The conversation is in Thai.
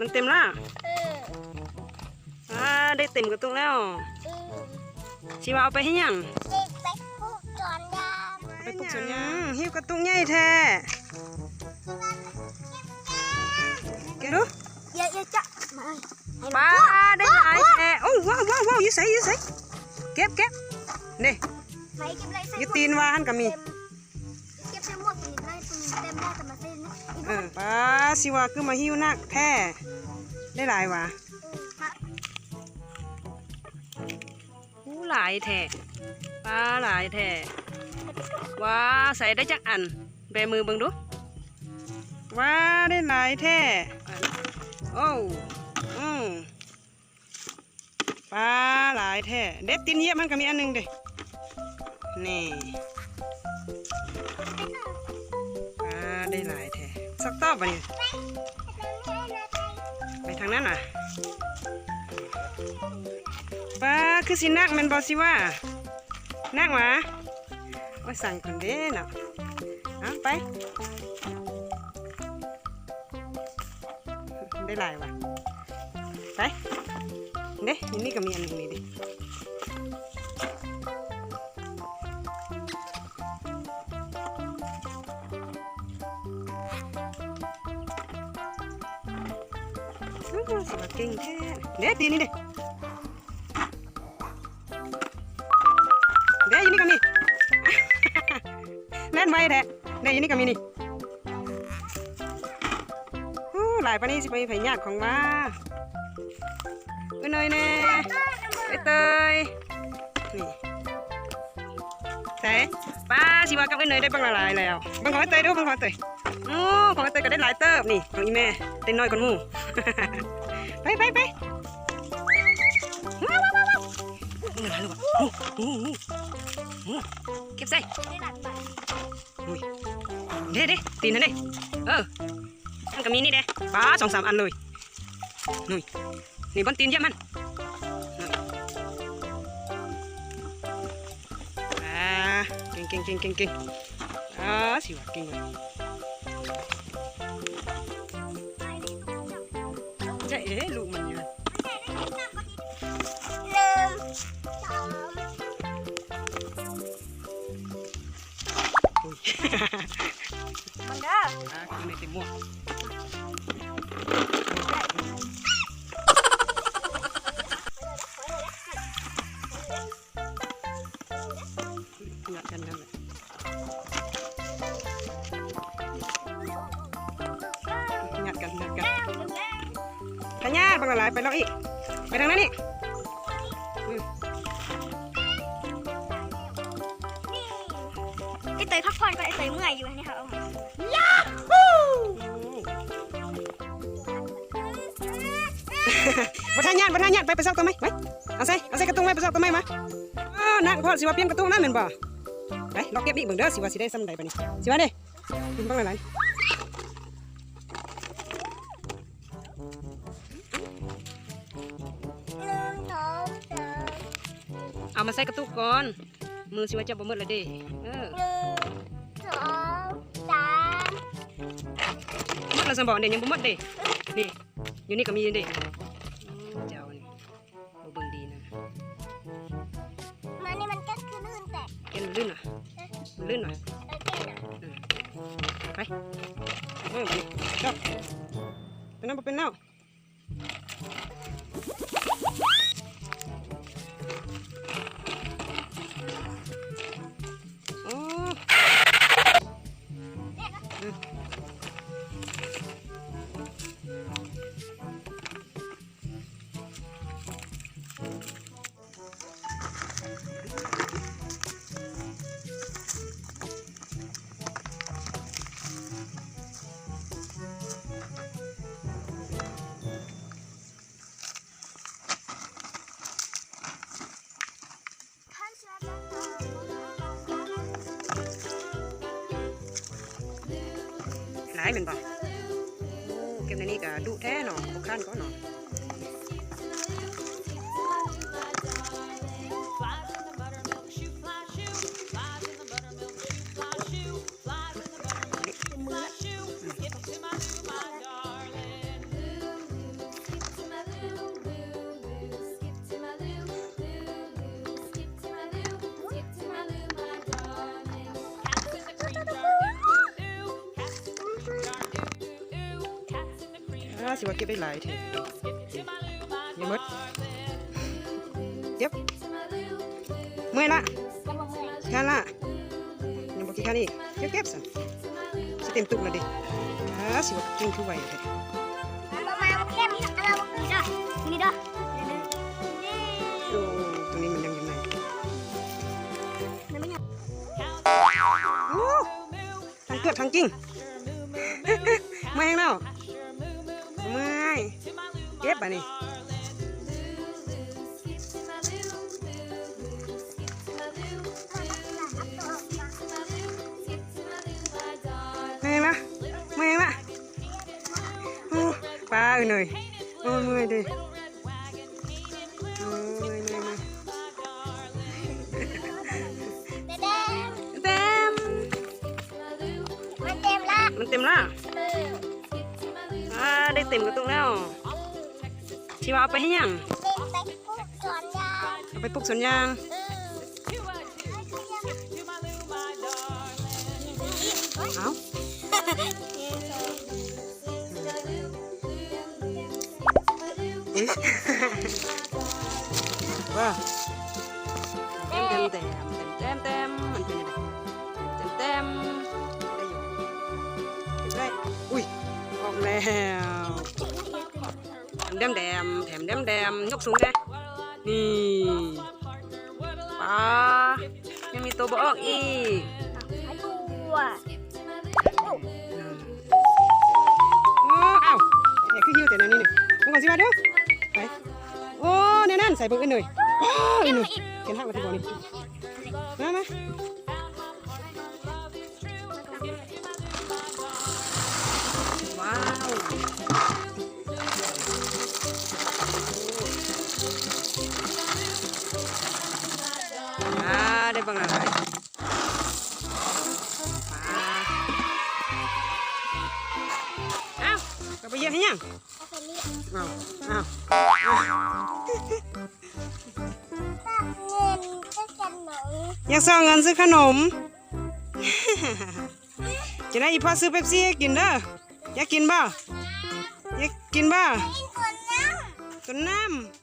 มันเต็มแล้วเอออ่าได้เต็มกระตุกแล้วอืมชิว่าเอาไปให้ยังเด็กไปพูดจอนยามไปปลูกสวนยังหิวกระตุกใหญ่แท้แกดูเยอะๆจะมาปลาได้หลายแท้โอ้ว้าวว้าวว้าวอยูใส่อยูใส่เก็บเก็บนี่ไม่เก็บอะไรใส่อยูตีนวาหันก็มี เก็บใส่หมวกนี่ได้ตรงเต็มได้แต่มาเส้นนะอีกเออปลาสิว่าคือมาหิวนักแท้ ได้หลายว่ะหูหลายแท้ปลาหลายแท้ว้าใส่ได้จักอัน แบมือเบิ่งดูว้าได้หลายแท้โอ้อืมปลาหลายแท้เด็ดตีนเหยียบมันก็มีอันหนึงเด้นี่ปลาได้หลายแท้สักตอบบ่นี่ไปทางนั้นน่ะปลาคือสินักมันบอสิว่านักหวะว่าสั่งคนเด้เนาะเอาไป ได้ลายว่ะไปเด้ยนี่ก็มีอันนึงนี่ดิ อื้อหือสวัสดีเก่งแท้เด้ตีนี่เด้เด้อยู่นี่ก็มีแน่นไว้แท้เด้อยู่นี่ก็มีนี่อู้หลายปานนี้สิไปไผญาติของว่าเอ้ยเนยแน่ไปเตยนี่ใส่ป้าสิว่ากับไอ้เนยได้บังละหลายแล้วบังของไอ้เตยดูบังของไอ้เตยโอ้ของไอ้เตยก็ได้หลายเติบนี่ของอีแม่ได้น้อยกว่าหมู่ ไปไปไปว้าวว้าวว้าวว้าวอู้หลายลูกอะอู้อู้อู้อู้เก็บใส่ได้หลักบาทอุ้ยเด้เด้ตีนนั่นเด้เออมันก็มีนี่เด้ปลาสองสามอันเลยนี่ยนี่บนตีนเยี่ยมมันอ่าเก่งเก่งเก่งเก่งเก่งอ่าสิว่าเก่งเลย เอ๋ลูกมันอยู่หนึ่ ละลายไปแล้วอีก ไปทางนั้นอีกอืมไอเตยพักผ่อนก่อนไอเตยเมื่อยอยู่นี่ค่ะเอามาบัทานญาติบัทานญาติไปไปซอกตัวไหมไปเอาใส่เอาใส่กระตุ้งไว้ไปซอกตัวไหมมาอ้าวนักพ่อสิว่าเปลี่ยนกระตุ้งนั่นเหม็นบ่ไปลอกเก็บดิเบิ่งเด้อสิว่าสิได้ซ้ำใดปะนี่สิว่าเด้อืมบังละลายห เอามาใส่กระตุ้งก่อน มือสิว่าจะบ่หมดและเด้เออหนึ่งสองสามหมดแล้วสมบ่เด้ยังบ่หมดเด้นี่อยู่นี่ก็มีเด้อืมเจ้านี่บ่เบิ่งดีนะมันนี่มันก็คือลื่นแต่แกนมันลื่นอะมันลื่นหน่อยโอเคนะไปเออนี่จบเป็นน้ำบ่เป็นเน่า หลายเป็นบ่โอ้เก็บในนี้ก็ดุแท้เนาะบ่คันก็เนา สิว่าเก็บได้หลายแท้อยังหมดเก็บเมื่อยละยังบ่เมื่อยข้าละยังบอกกี่ข้านี่เก็บเก็บสันสิเต็มตุกแล้วดิอ่าสิว่าก่งคือไหวแท้มามาเข้มเรานี่ด้อนี่ด้อโอ้ตรงนี้มันยังยู่ไหนนี่มันยังโอ้ทั้งเกือบทั้งจริงไม่แห้งแล้ว ก็บอะนี่ไม่แห้งละไม่แห้งละโอ้ปลาเอ้ยหน่อยโอ้ยเมื่อยดิโอ้ยเมื่อยเมื่อยเมื่อยแดงเต็มมันเต็มละมันเต็มละเอออ่าได้เต็มกระตุกแล้ว ที่ว่าเอาไปให้ยังเป็นไปปุ๊บสอนยาเอาไปปลูกสวนยางเออเอาเอ๊ะว่าเต็มเต็มเต็มเต็มเต็มมันเป็นยังไงเต็มเต็มได้อยู่เก็บได้อุ้ยออกแล้ว แดมแดมแถมแดมแดมยกสูงเลยนี่ปลายังมีตัวบอกอีกตัวโอ้เอ้าเนี่ยคือหิวแต่นั่นนี่นี่มึงขอสิว่าเด้อไปโอ้แน่นใส่เบิ่งกันหน่อยอ้าวอีหนุ่ยเห็นหักมาที่บ่นี่มามาได้เบังอะไรอ้ากลับไปเยอะให้ยังเอาไปนี่อ้าวอ้าวอยากสั่งเงินซื้อขนม จะได้อีพ่อซื้อเป๊ปซี่ให้กินเด้ออยากกินบ่อยากกินบ่กินนน้ต้นน้ำ